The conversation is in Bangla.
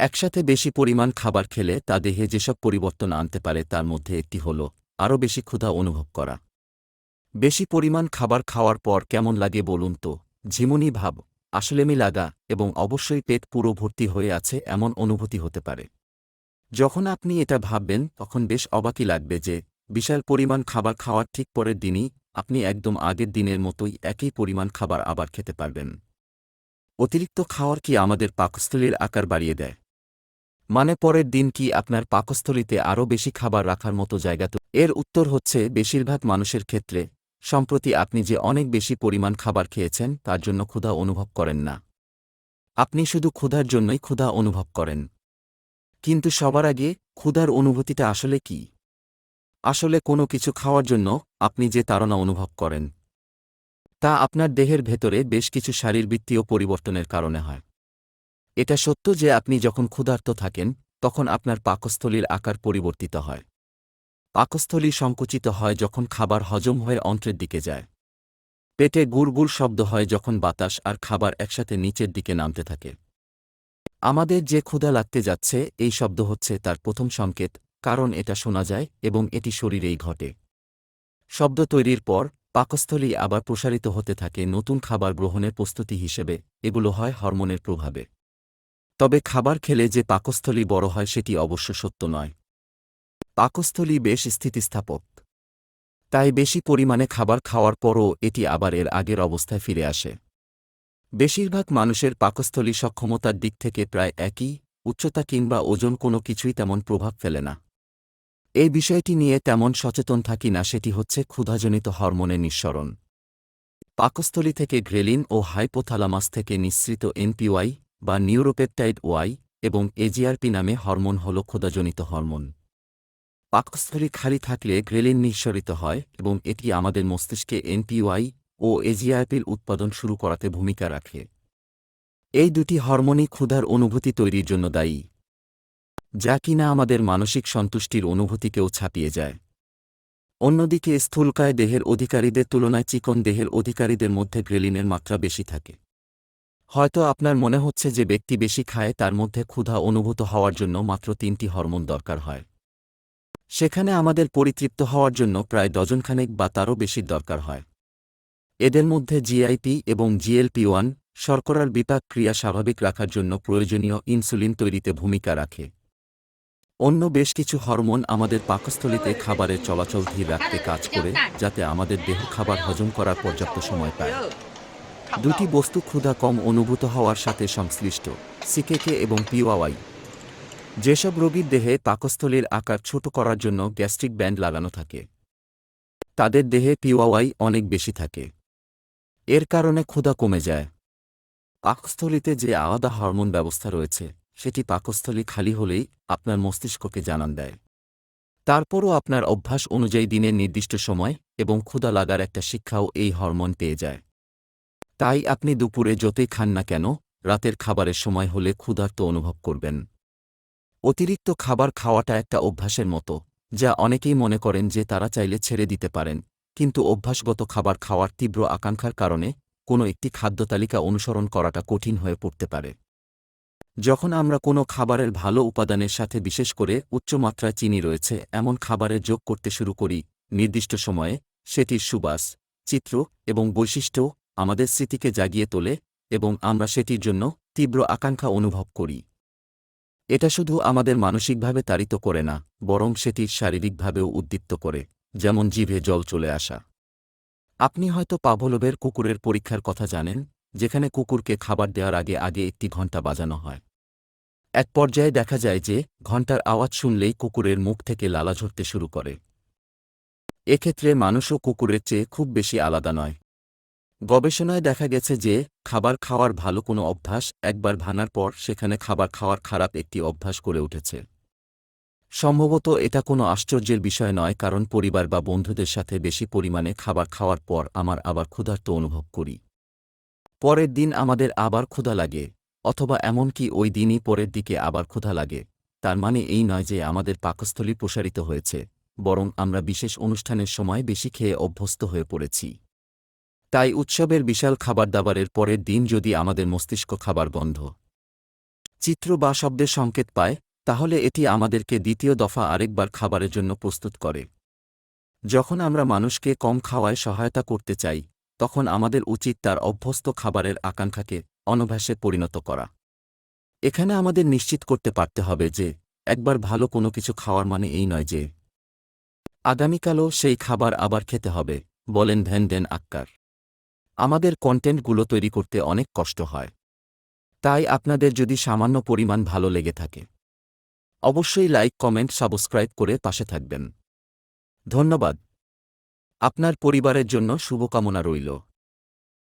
একসাথে বেশি পরিমাণ খাবার খেলে তা দেহে যেসব পরিবর্তন আনতে পারে তার মধ্যে একটি হল আরও বেশি ক্ষুধা অনুভব করা। বেশি পরিমাণ খাবার খাওয়ার পর কেমন লাগে বলুন তো? ঝিমুনি ভাব আসলেমি লাগা এবং অবশ্যই পেট পুরো ভর্তি হয়ে আছে এমন অনুভূতি হতে পারে। যখন আপনি এটা ভাববেন তখন বেশ অবাকই লাগবে যে, বিশাল পরিমাণ খাবার খাওয়ার ঠিক পরের দিনই আপনি একদম আগের দিনের মতোই একই পরিমাণ খাবার আবার খেতে পারবেন। অতিরিক্ত খাওয়ার কি আমাদের পাকস্থলীর আকার বাড়িয়ে দেয়? মানে পরের দিন কি আপনার পাকস্থলীতে আরও বেশি খাবার রাখার মতো জায়গা তো? এর উত্তর হচ্ছে, বেশিরভাগ মানুষের ক্ষেত্রে, সম্প্রতি আপনি যে অনেক বেশি পরিমাণ খাবার খেয়েছেন, তার জন্য ক্ষুধা অনুভব করেন না। আপনি শুধু ক্ষুধার জন্যই ক্ষুধা অনুভব করেন। কিন্তু সবার আগে, ক্ষুধার অনুভূতিটা আসলে কি? আসলে কোনো কিছু খাওয়ার জন্য আপনি যে তাড়না অনুভব করেন, তা আপনার দেহের ভেতরে বেশ কিছু শারীরবৃত্তীয় পরিবর্তনের কারণে হয়। এটা সত্য যে আপনি যখন ক্ষুধার্ত থাকেন, তখন আপনার পাকস্থলীর আকার পরিবর্তিত হয়। পাকস্থলী সংকুচিত হয় যখন খাবার হজম হয়ে অন্ত্রের দিকে যায়। পেটে গুড়গুড় শব্দ হয় যখন বাতাস আর খাবার একসাথে নিচের দিকে নামতে থাকে। আমাদের যে ক্ষুধা লাগতে যাচ্ছে, এই শব্দ হচ্ছে তার প্রথম সংকেত, কারণ এটা শোনা যায় এবং এটি শরীরেই ঘটে। শব্দ তৈরির পর, পাকস্থলী আবার প্রসারিত হতে থাকে নতুন খাবার গ্রহণের প্রস্তুতি হিসেবে, এগুলো হয় হরমোনের প্রভাবে। তবে খাবার খেলে যে পাকস্থলী বড় হয় সেটি অবশ্য সত্য নয়। পাকস্থলী বেশ স্থিতিস্থাপক। তাই বেশি পরিমাণে খাবার খাওয়ার পরও এটি আবার এর আগের অবস্থায় ফিরে আসে। বেশিরভাগ মানুষের পাকস্থলী সক্ষমতার দিক থেকে প্রায় একই, উচ্চতা কিংবা ওজন কোনো কিছুই তেমন প্রভাব ফেলে না। এই বিষয়টি নিয়ে তেমন সচেতন থাকি না, সেটি হচ্ছে ক্ষুধাজনিত হরমোনের নিঃসরণ। পাকস্থলী থেকে গ্রেলিন ও হাইপোথালামাস থেকে নিঃসৃত এনপিওয়াই বা নিউরোপেপটাইড ওয়াই এবং এজিআরপি নামে হরমোন হল ক্ষুদাজনিত হরমোন। পাকস্থলী খালি থাকলে গ্রেলিন নিঃসরিত হয় এবং এটি আমাদের মস্তিষ্কে এনপিওয়াই ও এজিআরপির উৎপাদন শুরু করাতে ভূমিকা রাখে। এই দুটি হরমোনই ক্ষুধার অনুভূতি তৈরির জন্য দায়ী, যা কিনা আমাদের মানসিক সন্তুষ্টির অনুভূতিকেও ছাপিয়ে যায়। অন্যদিকে স্থূলকায় দেহের অধিকারীদের তুলনায় চিকন দেহের অধিকারীদের মধ্যে গ্রেলিনের মাত্রা বেশি থাকে। হয়তো আপনার মনে হচ্ছে যে ব্যক্তি বেশি খায়, তার মধ্যে ক্ষুধা অনুভূত হওয়ার জন্য মাত্র তিনটি হরমোন দরকার হয়। সেখানে আমাদের পরিতৃপ্ত হওয়ার জন্য প্রায় ডজনখানেক বা তারও বেশি দরকার হয়। এদের মধ্যে জিআইপি এবং জিএলপি ওয়ান শর্করার বিপাক ক্রিয়া স্বাভাবিক রাখার জন্য প্রয়োজনীয় ইনসুলিন তৈরিতে ভূমিকা রাখে। অন্য বেশ কিছু হরমোন আমাদের পাকস্থলিতে খাবারের চলাচল ধীর রাখতে কাজ করে, যাতে আমাদের দেহ খাবার হজম করার পর্যাপ্ত সময় পায়। দুটি বস্তু ক্ষুধা কম অনুভূত হওয়ার সাথে সংশ্লিষ্ট, সিকেকে এবং পিওয়াই যেসব রোগীর দেহে পাকস্থলীর আকার ছোট করার জন্য গ্যাস্ট্রিক ব্যান্ড লাগানো থাকে। তাদের দেহে পিওয়াই অনেক বেশি থাকে। এর কারণে ক্ষুধা কমে যায়। পাকস্থলিতে যে আলাদা হরমোন ব্যবস্থা রয়েছে, সেটি পাকস্থলী খালি হলেই আপনার মস্তিষ্ককে জানান দেয়। তারপরও আপনার অভ্যাস অনুযায়ী দিনের নির্দিষ্ট সময় এবং ক্ষুধা লাগার একটা শিক্ষাও এই হরমোন পেয়ে যায়। তাই আপনি দুপুরে যতই খান না কেন, রাতের খাবারের সময় হলে ক্ষুধার্ত অনুভব করবেন। অতিরিক্ত খাবার খাওয়াটা একটা অভ্যাসের মতো, যা অনেকেই মনে করেন যে তারা চাইলে ছেড়ে দিতে পারেন, কিন্তু অভ্যাসগত খাবার খাওয়ার তীব্র আকাঙ্ক্ষার কারণে কোনো একটি খাদ্য তালিকা অনুসরণ করাটা কঠিন হয়ে পড়তে পারে। যখন আমরা কোনো খাবারের ভালো উপাদানের সাথে বিশেষ করে উচ্চমাত্রায় চিনি রয়েছে, এমন খাবারে যোগ করতে শুরু করি, নির্দিষ্ট সময়ে, সেটির সুবাস, চিত্র এবং বৈশিষ্ট্য আমাদের স্মৃতিকে জাগিয়ে তোলে এবং আমরা সেটির জন্য তীব্র আকাঙ্ক্ষা অনুভব করি। এটা শুধু আমাদের মানসিকভাবে তাড়িত করে না, বরং সেটি শারীরিকভাবেও উদ্দীপ্ত করে, যেমন জিভে জল চলে আসা। আপনি হয়তো পাভলোভের কুকুরের পরীক্ষার কথা জানেন, যেখানে কুকুরকে খাবার দেওয়ার আগে আগে একটি ঘণ্টা বাজানো হয়। এক পর্যায়ে দেখা যায় যে ঘণ্টার আওয়াজ শুনলেই কুকুরের মুখ থেকে লালা ঝরতে শুরু করে। এক্ষেত্রে মানুষও কুকুরের চেয়ে খুব বেশি আলাদা নয়। গবেষণায় দেখা গেছে যে, খাবার খাওয়ার ভালো কোনো অভ্যাস একবার ভানার পর সেখানে খাবার খাওয়ার খারাপ একটি অভ্যাস করে উঠেছে। সম্ভবত এটা কোনো আশ্চর্যের বিষয় নয় কারণ পরিবার বা বন্ধুদের সাথে বেশি পরিমাণে খাবার খাওয়ার পর আমার আবার ক্ষুধার্ত অনুভব করি। পরের দিন আমাদের আবার ক্ষুধা লাগে, অথবা এমনকি ওই দিনই পরের দিকে আবার ক্ষুধা লাগে। তার মানে এই নয় যে আমাদের পাকস্থলী প্রসারিত হয়েছে, বরং আমরা বিশেষ অনুষ্ঠানের সময় বেশি খেয়ে অভ্যস্ত হয়ে পড়েছি। তাই উৎসবের বিশাল খাবার দাবারের পরের দিন যদি আমাদের মস্তিষ্ক খাবার গন্ধ চিত্র বা শব্দের সংকেত পায়, তাহলে এটি আমাদেরকে দ্বিতীয় দফা আরেকবার খাবারের জন্য প্রস্তুত করে। যখন আমরা মানুষকে কম খাওয়ায় সহায়তা করতে চাই, তখন আমাদের উচিত তার অভ্যস্ত খাবারের আকাঙ্ক্ষাকে অনভ্যাসে পরিণত করা। এখানে আমাদের নিশ্চিত করতে পারতে হবে যে, একবার ভালো কোনো কিছু খাওয়ার মানে এই নয় যে, আগামীকালও সেই খাবার আবার খেতে হবে, বলেন ভ্যান ডেন আক্কার। আমাদের কন্টেন্টগুলো তৈরি করতে অনেক কষ্ট হয়। তাই আপনাদের যদি সামান্য পরিমাণ ভালো লেগে থাকে, অবশ্যই লাইক, কমেন্ট, সাবস্ক্রাইব করে পাশে থাকবেন। ধন্যবাদ। আপনার পরিবারের জন্য শুভকামনা রইল।